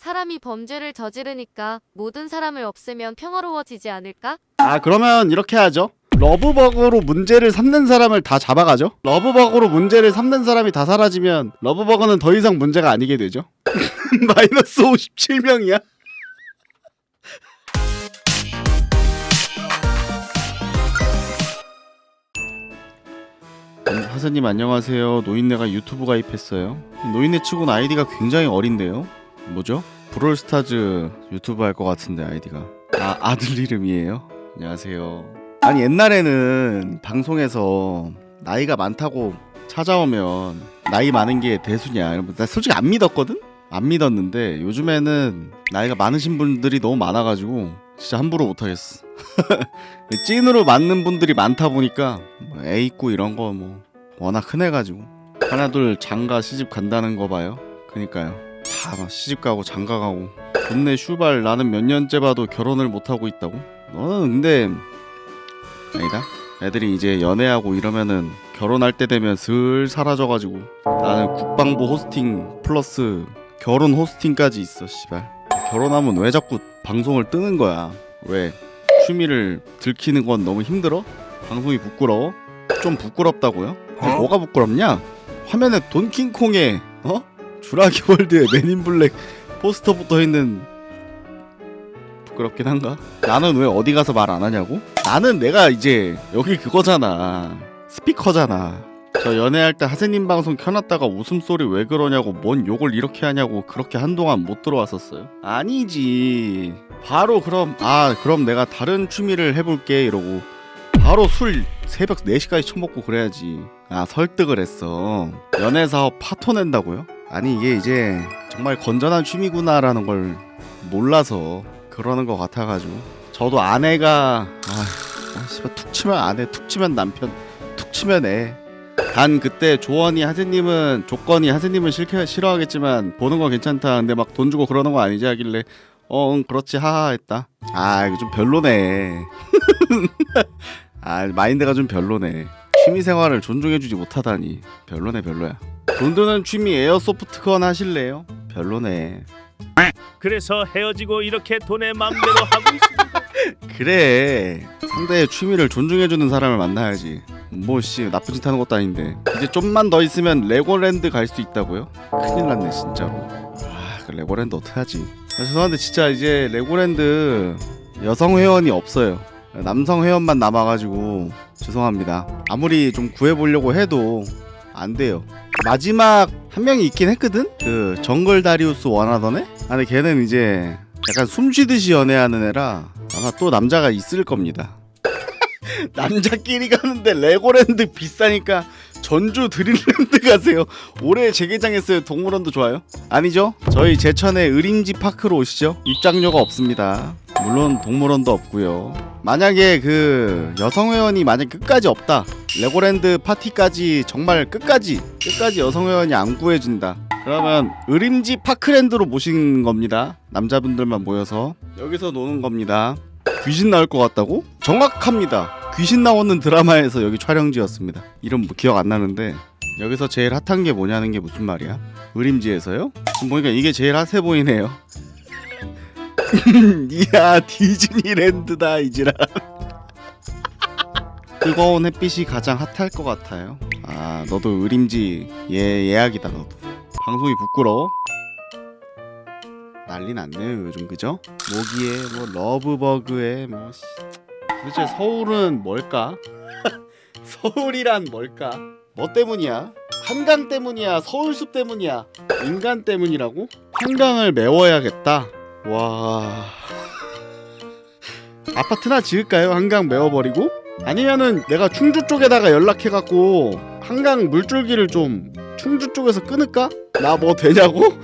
사람이 범죄를 저지르니까 모든 사람을 없애면 평화로워지지 않을까? 아 그러면 이렇게 하죠. 러브버그로 문제를 삼는 사람을 다 잡아가죠. 러브버그로 문제를 삼는 사람이 다 사라지면 러브버그는 더 이상 문제가 아니게 되죠. 마이너스 57명이야. 하사님 안녕하세요. 노인네가 유튜브 가입했어요. 노인네 치고는 아이디가 굉장히 어린데요. 뭐죠? 브롤스타즈 유튜브 할 것 같은데 아이디가. 아 아들 이름이에요. 안녕하세요. 아니 옛날에는 방송에서 나이가 많다고 찾아오면 나이 많은 게 대수냐 나 솔직히 안 믿었거든? 안 믿었는데 요즘에는 나이가 많으신 분들이 너무 많아가지고 진짜 함부로 못하겠어 찐으로 맞는 분들이 많다 보니까 뭐 애 있고 이런 거 뭐 워낙 흔해가지고 하나 둘 장가 시집 간다는 거 봐요 그니까요 다 막 시집 가고 장가 가고 돈내 슈발 나는 몇 년째 봐도 결혼을 못하고 있다고? 너는 근데 아니다. 애들이 이제 연애하고 이러면은 결혼할 때 되면 슬 사라져가지고 나는 국방부 호스팅 플러스 결혼 호스팅까지 있어 씨발 결혼하면 왜 자꾸 방송을 뜨는 거야 왜 취미를 들키는 건 너무 힘들어? 방송이 부끄러워? 좀 부끄럽다고요? 아니, 뭐가 부끄럽냐? 화면에 돈킹콩에 어? 주라기 월드에 맨인 블랙 포스터 붙어 있는 부끄럽긴 한가? 나는 왜 어디 가서 말 안 하냐고? 나는 내가 이제 여기 그거잖아 스피커잖아 저 연애할 때 하세님 방송 켜놨다가 웃음소리 왜 그러냐고 뭔 욕을 이렇게 하냐고 그렇게 한동안 못 들어왔었어요? 아니지 바로 그럼 아 그럼 내가 다른 취미를 해볼게 이러고 바로 술 새벽 4시까지 처먹고 그래야지 아 설득을 했어 연애 사업 파토 낸다고요? 아니 이게 이제 정말 건전한 취미구나라는 걸 몰라서 그러는 것 같아가지고. 저도 아내가 아, 아 씨발 툭 치면 아내 툭 치면 남편 툭 치면 애 단 그때 조언이 하세님은 조건이 하세님은 싫게 싫어하겠지만 보는 건 괜찮다. 근데 막 돈 주고 그러는 거 아니지 하길래 어 응, 그렇지 하하 했다. 아 이거 좀 별로네. 아 마인드가 좀 별로네. 취미 생활을 존중해주지 못하다니. 별로네 별로야 돈 드는 취미 에어소프트건 하실래요? 별로네. 그래서 헤어지고 이렇게 돈의 맘대로 하고 있습니다. 그래. 상대의 취미를 존중해주는 사람을 만나야지. 뭐 씨 나쁜 짓 하는 것도 아닌데. 이제 좀만 더 있으면 레고랜드 갈 수 있다고요? 큰일 났네 진짜로. 아 그 레고랜드 어떡하지? 아, 죄송한데 진짜 이제 레고랜드 여성 회원이 없어요. 남성 회원만 남아가지고 죄송합니다. 아무리 좀 구해보려고 해도 안 돼요 마지막 한 명이 있긴 했거든? 그 정글 다리우스 원하던 애? 아 근데 걔는 이제 약간 숨쉬듯이 연애하는 애라 아마 또 남자가 있을 겁니다. 남자끼리 가는데 레고랜드 비싸니까 전주 드림랜드 가세요. 올해 재개장했어요. 동물원도 좋아요? 아니죠? 저희 제천의 의림지 파크로 오시죠. 입장료가 없습니다. 물론 동물원도 없고요. 만약에 그 여성 회원이 만약 끝까지 없다. 레고랜드 파티까지 정말 끝까지 끝까지 여성 회원이 안 구해준다. 그러면 의림지 파크랜드로 모신 겁니다. 남자분들만 모여서 여기서 노는 겁니다. 귀신 나올 것 같다고? 정확합니다. 귀신 나오는 드라마에서 여기 촬영지였습니다. 이름 뭐 기억 안 나는데 여기서 제일 핫한 게 뭐냐는 게 무슨 말이야? 의림지에서요? 지금 보니까 이게 제일 핫해 보이네요. 이야 디즈니랜드다 이지라. 뜨거운 햇빛이 가장 핫할 것 같아요. 아 너도 의림지 예 예약이다 너도. 방송이 부끄러워? 난리 났네요 요즘 그죠? 모기에 뭐 러브버그에 뭐 씨. 도대체 서울은 뭘까? 서울이란 뭘까? 뭐 때문이야? 한강 때문이야? 서울숲 때문이야? 인간 때문이라고? 한강을 메워야겠다. 와. 아파트나 지을까요? 한강 메워버리고? 아니면은 내가 충주 쪽에다가 연락해갖고 한강 물줄기를 좀 충주 쪽에서 끊을까? 나 뭐 되냐고?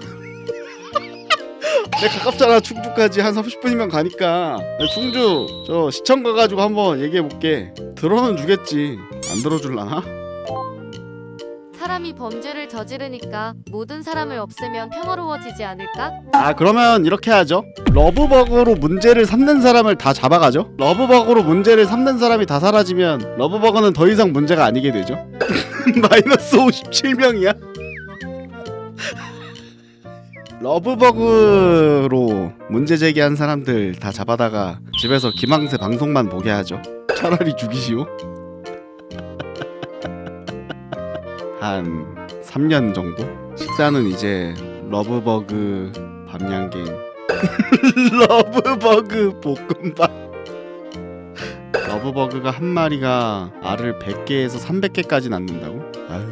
내 가깝잖아 충주까지 한 30분이면 가니까 나 충주 저 시청 가가지고 한번 얘기해볼게 들어는 주겠지 안 들어줄라나? 사람이 범죄를 저지르니까 모든 사람을 없애면 평화로워지지 않을까? 아 그러면 이렇게 하죠 러브버그로 문제를 삼는 사람을 다 잡아가죠 러브버그로 문제를 삼는 사람이 다 사라지면 러브버그는 더 이상 문제가 아니게 되죠 마이너스 57명이야 러브버그로 문제 제기한 사람들 다 잡아다가 집에서 김항세 방송만 보게 하죠. 차라리 죽이시오. 한 3년 정도? 식사는 이제 러브버그 밤양 게임. 러브버그 볶음밥. 러브버그가 한 마리가 알을 100개에서 300개까지 낳는다고? 아유.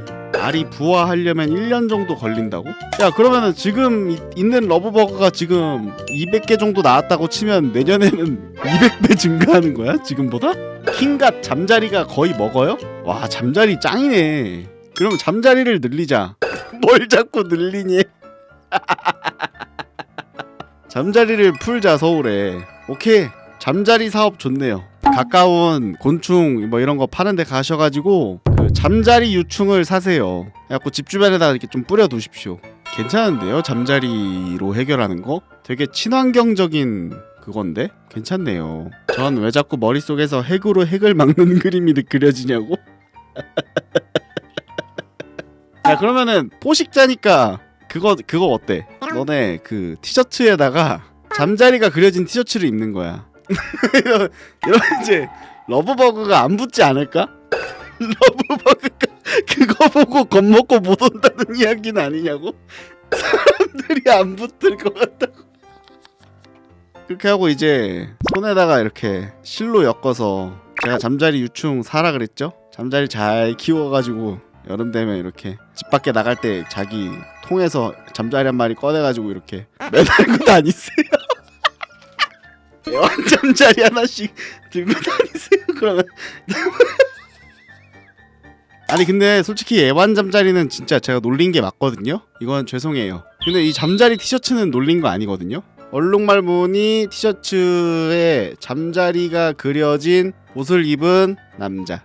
알이 부화하려면 1년 정도 걸린다고? 야 그러면은 지금 이- 있는 러브버거가 지금 200개 정도 나왔다고 치면 내년에는 200배 증가하는 거야? 지금보다? 킹갓 잠자리가 거의 먹어요? 와 잠자리 짱이네 그럼 잠자리를 늘리자. 뭘 자꾸 늘리니? 잠자리를 풀자 서울에. 오케이. 잠자리 사업 좋네요. 가까운 곤충 뭐 이런 거 파는 데 가셔가지고 그 잠자리 유충을 사세요. 그래갖고 집 주변에다가 이렇게 좀 뿌려 두십시오. 괜찮은데요? 잠자리로 해결하는 거? 되게 친환경적인 그건데? 괜찮네요. 전 왜 자꾸 머릿속에서 핵으로 핵을 막는 그림이 그려지냐고 야 그러면은 포식자니까 그거 그거 어때 너네 그 티셔츠에다가 잠자리가 그려진 티셔츠를 입는 거야 이러- 이러면 이제 러브버그가 안 붙지 않을까? 러브버그가 그거 보고 겁먹고 못 온다는 이야기는 아니냐고? 사람들이 안 붙을 것 같다고 그렇게 하고 이제 손에다가 이렇게 실로 엮어서 제가 잠자리 유충 사라 그랬죠? 잠자리 잘 키워가지고 여름 되면 이렇게 집 밖에 나갈 때 자기 통에서 잠자리 한 마리 꺼내가지고 이렇게 매달고 다니세요. 애완 잠자리 하나씩 들고 다니세요. 그러면 아니 근데 솔직히 애완 잠자리는 진짜 제가 놀린 게 맞거든요. 이건 죄송해요. 근데 이 잠자리 티셔츠는 놀린 거 아니거든요. 얼룩말무늬 티셔츠에 잠자리가 그려진 옷을 입은 남자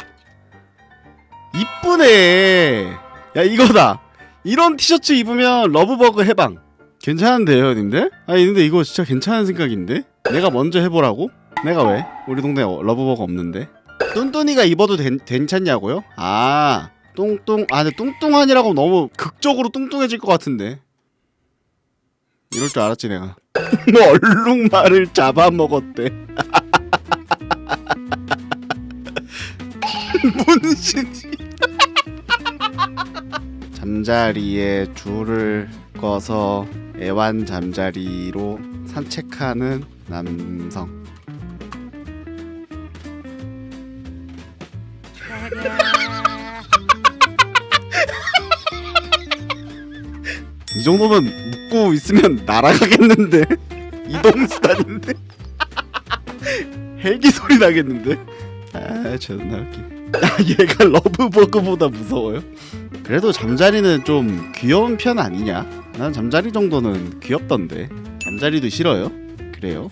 이쁘네 야 이거다 이런 티셔츠 입으면 러브버그 해방 괜찮은데요 님들? 아니 근데 이거 진짜 괜찮은 생각인데? 내가 먼저 해보라고? 내가 왜? 우리 동네 어- 러브버거 없는데 뚠뚠이가 입어도 된, 괜찮냐고요? 아 뚱뚱 아 근데 뚱뚱하니라고 너무 극적으로 뚱뚱해질 것 같은데 이럴 줄 알았지 내가 뭐 얼룩말을 잡아먹었대 문신이 잠자리에 줄을 꺼서 애완 잠자리로 산책하는 남성. 이 정도면 묶고 있으면 날아가겠는데? 이동수단인데? 헬기 소리 나겠는데? 아 존나 웃긴 아 얘가 러브버그보다 무서워요? 그래도 잠자리는 좀 귀여운 편 아니냐? 난 잠자리 정도는 귀엽던데 잠자리도 싫어요? 그래요?